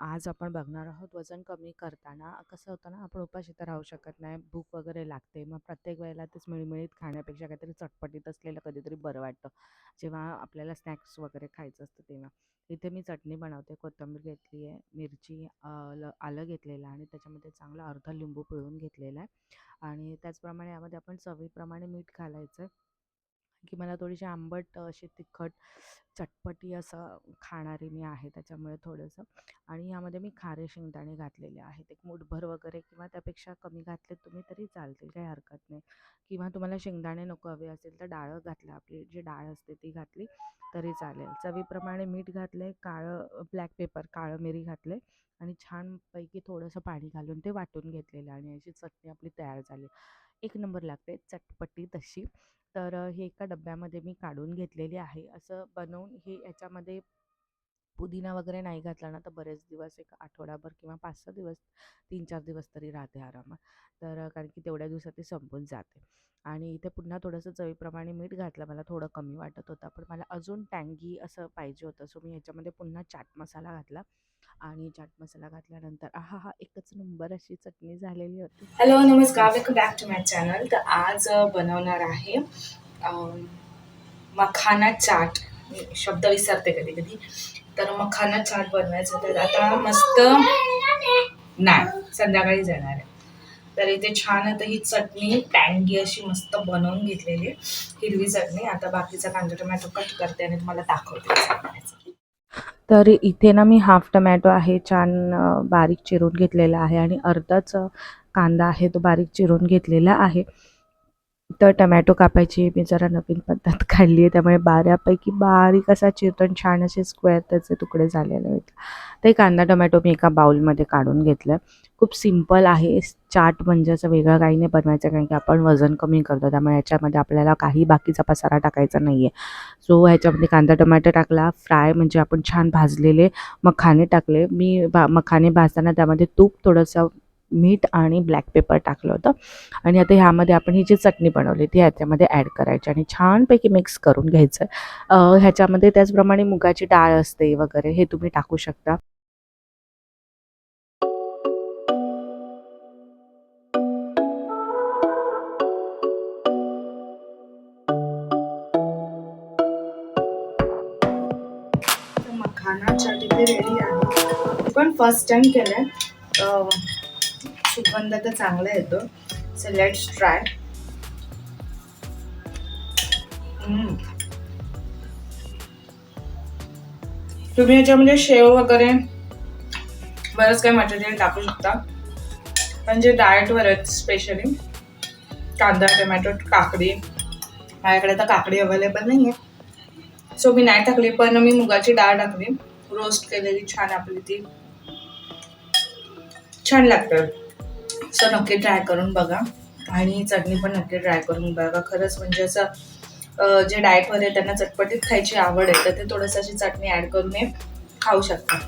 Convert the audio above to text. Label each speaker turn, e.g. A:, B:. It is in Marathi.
A: आज आपण बघणार आहोत वजन कमी करताना कसं होतं ना आपण उपाशी तर राहू शकत नाही भूक वगैरे लागते. मग प्रत्येक वेळेला तेच मिळमिळीत खाण्यापेक्षा काहीतरी चटपटीत असलेलं कधीतरी बरं वाटतं. जेव्हा आपल्याला स्नॅक्स वगैरे खायचं असतं तेव्हा. इथे मी चटणी बनवते कोथिंबीर घेतली आहे मिरची आलं आलं घेतलेलं आहे आणि त्याच्यामध्ये चांगला अर्धा लिंबू पिळून घेतलेला आहे. आणि त्याचप्रमाणे यामध्ये आपण चवीप्रमाणे मीठ घालायचं आहे. की मला थोडीशी आंबट अशी तिखट चटपटी असं खाणारी मी आहे त्याच्यामुळे थोडंसं. आणि यामध्ये मी खारे शेंगदाणे घातलेले आहेत. एक मूठभर वगैरे किंवा त्यापेक्षा कमी घातले तुम्ही तरी चालतील काही हरकत नाही. किंवा तुम्हाला शेंगदाणे नको हवे असेल तर डाळ घातलं आपली जी डाळ असते ती घातली तरी चालेल. चवीप्रमाणे मीठ घातले काळं ब्लॅक पेपर काळं मिरी घातले आणि छानपैकी थोडंसं पाणी घालून ते वाटून घेतलेलं आणि अशी चटणी आपली तयार झाली. एक नंबर लागते चटपटी तशी. तर हे एका डब्यामध्ये मी काढून घेतलेली आहे. असं बनवून हे याच्यामध्ये पुदिना वगैरे नाही घातला ना तर बरेच दिवस एक आठवडाभर किंवा पाच सहा दिवस तीन चार दिवस तरी राहते आरामात तर कारण की तेवढ्या दिवसात ती संपून जाते. आणि इथे पुन्हा थोडंसं चवीप्रमाणे मीठ घातलं मला थोडं कमी वाटत होतं पण मला अजून टँगी असं पाहिजे होतं. सो मी ह्याच्यामध्ये पुन्हा चाट मसाला घातला. आणि चाट मसाला घातल्यानंतर हा हा एकच नंबर अशी चटणी झालेली होती.
B: हॅलो नमस्कार. Welcome back to my channel तर आज बनवणार आहे मखाना चाट. शब्द विसरते कधी कधी तर मखाना चाट बनवायचं तर आता मस्त नाही संध्याकाळी जाणार आहे. तर इथे छान आता ही चटणी टँगी अशी मस्त बनवून घेतलेली आहे. हिरवी चटणी आता बाकीचा कांदा टोमॅटो कट करते आणि तुम्हाला दाखवते
A: तर इथे ना मी हाफ टमॅटो आहे छान बारीक चिरून घेतलेला आहे आणि अर्धाच कांदा आहे तो बारीक चिरून घेतलेला आहे. तर टमॅटो कापायची मी जरा नवीन पद्धत काढली आहे. त्यामुळे बऱ्यापैकी बारीक असा चिरतो छान असे स्क्वेअर त्याचे तुकडे झालेले आहेत. ते कांदा टमॅटो मी एका बाउलमध्ये काढून घेतलं खूप सिंपल आहे. चाट म्हणजे असं वेगळं काही नाही बनवायचं कारण की आपण वजन कमी करतो. त्यामुळे याच्यामध्ये आपल्याला काही बाकीचा पसारा टाकायचा नाही आहे सो ह्याच्यामध्ये कांदा टोमॅटो टाकला. फ्राय म्हणजे आपण छान भाजलेले मखाने टाकले. मी बा मखाने भाजताना त्यामध्ये तूप थोडंसं मीठ आणि ब्लॅक पेपर टाकलं होतं. आणि आता ह्यामध्ये आपण ही जी चटणी बनवली ती ह्याच्यामध्ये ॲड करायची आणि छानपैकी मिक्स करून घ्यायचं. ह्याच्यामध्ये त्याचप्रमाणे मुगाची डाळ असते वगैरे हे तुम्ही टाकू शकता.
B: मखाना चाट रेडी आहे. पण फर्स्ट टाइम केलं सुगंध तर चांगला येतो. सो लेट्स ट्राय तुम्ही याच्यामध्ये शेव वगैरे बरंच काही मटेरियल टाकू शकता. पण जे डाएटवर आहेत स्पेशली कांदा टोमॅटो काकडी माझ्याकडे आता काकडी अवेलेबल नाही आहे सो मी नाही टाकली पण मी मुगाची डाळ टाकली. रोस्ट केलेली छान आपली ती. छान लागतं. सो नक्की ट्राय करून बघा. आणि चटणी पण नक्की ट्राय करून बघा. खरंच म्हणजे असं जे डाएटवर आहे त्यांना चटपटीत खायची आवड आहे तर ते थोडंसं अशी चटणी ॲड करून खाऊ शकता